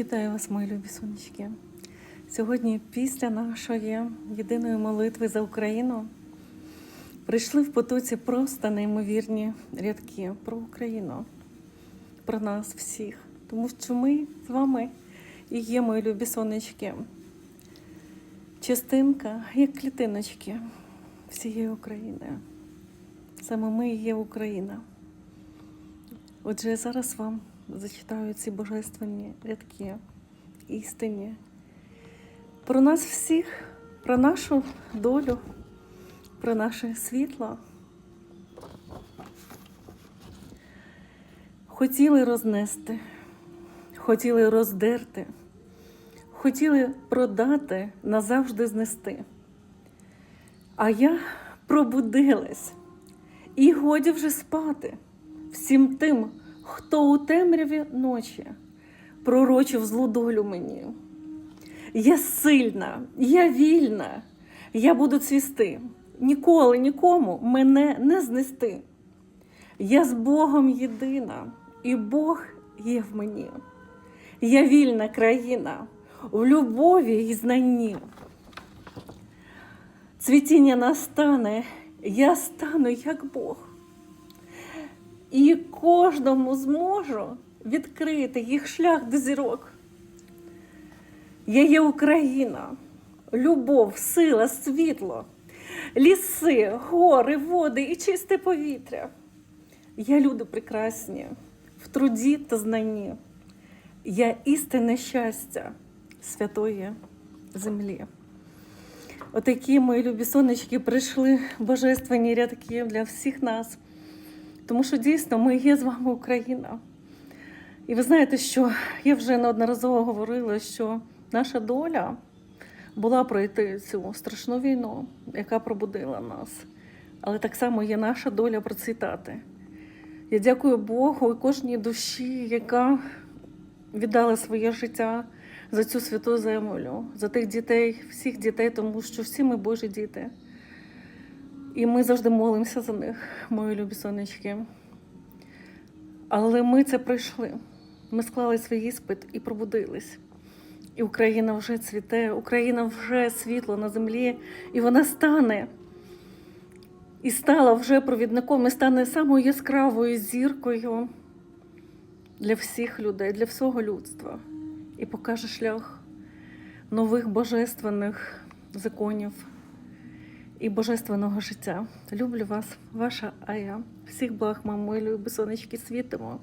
Вітаю вас, мої любі сонечки. Сьогодні, після нашої єдиної молитви за Україну, прийшли в потоці просто неймовірні рядки про Україну, про нас всіх. Тому що ми з вами і є, мої любі сонечки. Частинка, як клітиночки всієї України. Саме ми і є Україна. Отже, я зараз вам зачитаю ці божественні рядки істині про нас всіх, про нашу долю, про наше світло. Хотіли рознести, хотіли роздерти, хотіли продати, назавжди знести. А я пробудилась, і годі вже спати всім тим, хто у темряві ночі пророчив злу долю мені. Я сильна, я вільна, я буду цвісти, ніколи нікому мене не знести. Я з Богом єдина, і Бог є в мені. Я вільна країна в любові і знанні. Цвітіння настане, я стану як Бог. І кожному зможу відкрити їх шлях до зірок. Я є Україна, любов, сила, світло, ліси, гори, води і чисте повітря. Я люди прекрасні в труді та знанні. Я істинне щастя святої землі. Отакі мої любі сонечки прийшли божественні рядки для всіх нас. Тому що дійсно ми є з вами Україна. І ви знаєте, що я вже неодноразово говорила, що наша доля була пройти цю страшну війну, яка пробудила нас. Але так само є наша доля процвітати. Я дякую Богу і кожній душі, яка віддала своє життя за цю святу землю, за тих дітей, всіх дітей, тому що всі ми Божі діти. І ми завжди молимося за них, мої любі сонечки. Але ми це пройшли. Ми склали свій іспит і пробудились. І Україна вже цвіте, Україна вже світло на землі, і вона стане. І стала вже провідником, і стане самою яскравою зіркою для всіх людей, для всього людства. І покаже шлях нових божественних законів і божественного життя. Люблю вас, ваша Ая. Всіх благ, мамою, сонечки, світимо.